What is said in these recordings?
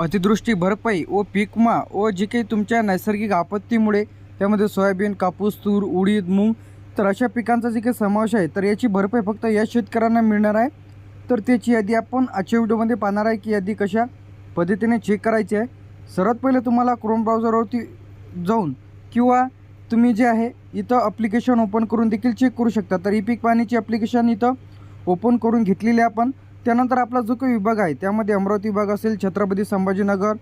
अतिवृष्टी भरपाई व पीकमा व जे काही तुमच्या नैसर्गिक आपत्तीमुळे त्यामध्ये सोयाबीन कापूस तूर उडीद मूग तर अशा पिकांचा जे काही समावेश आहे तर याची भरपाई फक्त या शेतकऱ्यांना मिळणार आहे. तर त्याची यादी आपण आजच्या व्हिडिओमध्ये पाहणार आहे की यादी कशा पद्धतीने चेक करायची आहे. सर्वात पहिले तुम्हाला क्रोम ब्राउझरवरती जाऊन किंवा तुम्ही जे आहे इथं अप्लिकेशन ओपन करून देखील चेक करू शकता. तर ई पीक पाणीची ॲप्लिकेशन इथं ओपन करून घेतलेली आहे आपण. त्यानंतर आपला जो काही विभाग आहे त्यामध्ये अमरावती विभाग असेल छत्रपती संभाजीनगर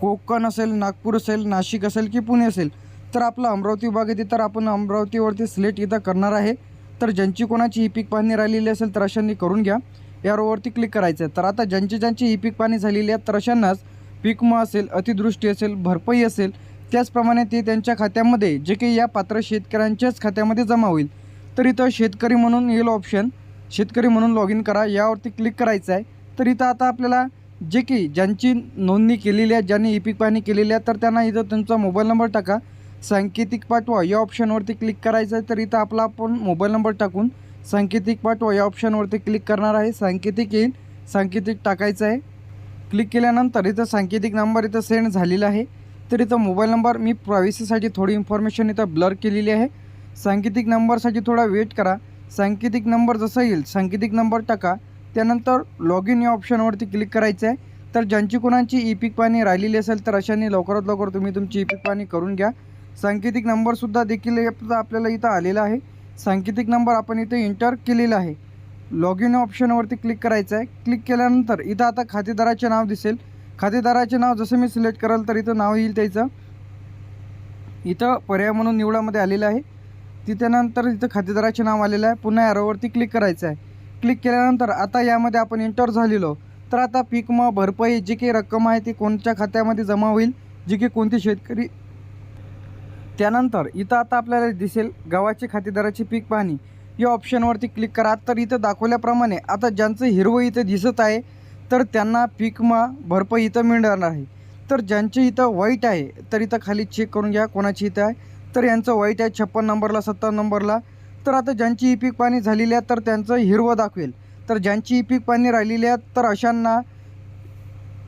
कोकण असेल नागपूर असेल नाशिक असेल की पुणे असेल तर आपला अमरावती विभाग येते तर आपण अमरावतीवरती सिलेक्ट इथं करणार आहे. तर ज्यांची कोणाची ई पीक पाहणी राहिलेली असेल तर अशांनी करून घ्या. या क्लिक करायचं आहे. तर आता ज्यांची ज्यांची ई पीक पाहणी झालेली आहे तर अशांनाच पीक असेल अतिदृष्टी असेल भरपाई असेल त्याचप्रमाणे ते त्यांच्या खात्यामध्ये जे काही या पात्र शेतकऱ्यांच्याच खात्यामध्ये जमा होईल. तर इथं शेतकरी म्हणून येईल ऑप्शन शेतकरी म्हणून लॉग इन करा यावरती क्लिक करायचं आहे. तर इथं आता आपल्याला जे की ज्यांची नोंदणी केलेली आहे ज्यांनी ई पीक पाहणी केलेली आहे तर त्यांना इथं तुमचा मोबाईल नंबर टाका. सांकेतिक पाठवा या ऑप्शनवरती क्लिक करायचं आहे तर इथं आपला आपण मोबाईल नंबर टाकून सांकेतिक पाठवा या ऑप्शनवरती क्लिक करणार आहे. सांकेतिक येईल सांकेतिक टाकायचं आहे. क्लिक केल्यानंतर इथं सांकेतिक नंबर इथं सेंड झालेला आहे. तर इथं मोबाईल नंबर मी प्रायव्हसीसाठी थोडी इन्फॉर्मेशन इथं ब्लर केलेली आहे. सांकेतिक नंबरसाठी थोडा वेट करा. सांकेतिक नंबर जसा येईल सांकेतिक नंबर टाका. त्यानंतर लॉग इन या ऑप्शनवरती क्लिक करायचं आहे तर ज्यांची कोणाची ई पीक पाणी राहिलेली असेल तर अशाने लवकरात लवकर तुम्ही तुमची ई पीक पाणी करून घ्या. सांकेतिक नंबरसुद्धा देखील आपल्याला इथं आलेला आहे. सांकेतिक नंबर आपण इथे एंटर केलेला आहे. लॉग इन ऑप्शनवरती क्लिक करायचं आहे क्लिक केल्यानंतर इथं आता खातेदाराचे नाव दिसेल. खातेदाराचे नाव जसं मी सिलेक्ट कराल तर इथं नाव येईल त्याचं. इथं पर्याय म्हणून निवडामध्ये आलेलं आहे. तिथेनंतर इथं खातेदाराचे नाव आलेलं आहे. पुन्हा ॲरोवरती क्लिक करायचं आहे. क्लिक केल्यानंतर आता यामध्ये आपण एंटर झालेलो. तर आता पीक म भरपाई जी काही रक्कम आहे ती कोणत्या खात्यामध्ये जमा होईल जी की कोणती शेतकरी त्यानंतर इथं आता आपल्याला दिसेल गावाची खातेदाराची पीक पाहणी. या ऑप्शनवरती क्लिक करा. तर इथं दाखवल्याप्रमाणे आता ज्यांचं हिरवं इथं दिसत आहे तर त्यांना पीक मा भरपाई इथं मिळणार आहे तर ज्यांचे इथं वाईट आहे तर इथं खाली चेक करून घ्या कोणाची इथं आहे. तर यांचं वाईट आहे छप्पन नंबरला सत्तर नंबरला. तर आता ज्यांची ई पीक पाणी झालेली आहे तर त्यांचं हिरवं दाखवेल. तर ज्यांची ई पीक पाणी राहिलेली आहेत तर अशांना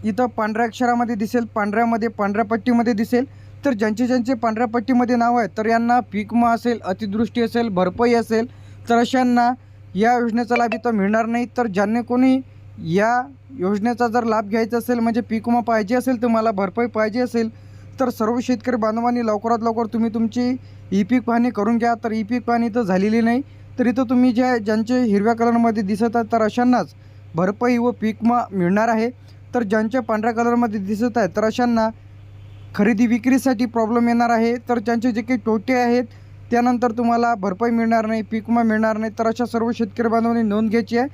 इथं पांढऱ्या अक्षरामध्ये दिसेल पांढऱ्यामध्ये पांढऱ्या पट्टीमध्ये दिसेल. तर ज्यांचे ज्यांचे पांढऱ्या पट्टीमध्ये नाव आहे तर यांना पीक असेल अतिदृष्टी असेल भरपाई असेल तर अशांना या योजनेचा लाभ इथं मिळणार नाही. तर ज्यांनी कोणी या योजनेचा जर लाभ घ्यायचा असेल म्हणजे पीक विमा पाहिजे असेल तुम्हाला भरपाई पाहिजे असेल तर सर्व शेतकरी बांधवांनी लवकरात लवकर तुम्ही तुमची ई पीक पाहणी करून घ्या. तर ई पीक पाहणी इथं झालेली नाही. तर इथं तुम्ही ज्या ज्यांचे हिरव्या कलरमध्ये दिसत आहे तर अशांनाच भरपाई व पीक मा मिळणार आहे. तर ज्यांच्या पांढऱ्या कलरमध्ये दिसत आहे तर अशांना खरेदी विक्रीसाठी प्रॉब्लेम येणार आहे. तर ज्यांचे जे काही तोटे आहेत त्यानंतर तुम्हाला भरपाई मिळणार नाही पीक विमा मिळणार नाही. तर अशा सर्व शेतकरी बांधवांनी नोंद घ्यायची आहे.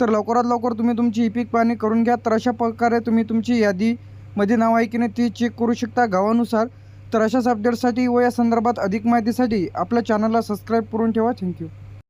तर लवकरात लवकर तुम्ही तुमची ई पीक पाहणी करून घ्या. तर अशा प्रकारे तुम्ही तुमची यादी मध्ये नाव आहे की नाही ती चेक करू शकता गावानुसार. तर अशाच अपडेटसाठी व या संदर्भात अधिक माहितीसाठी आपल्या चॅनलला सबस्क्राईब करून ठेवा. थँक्यू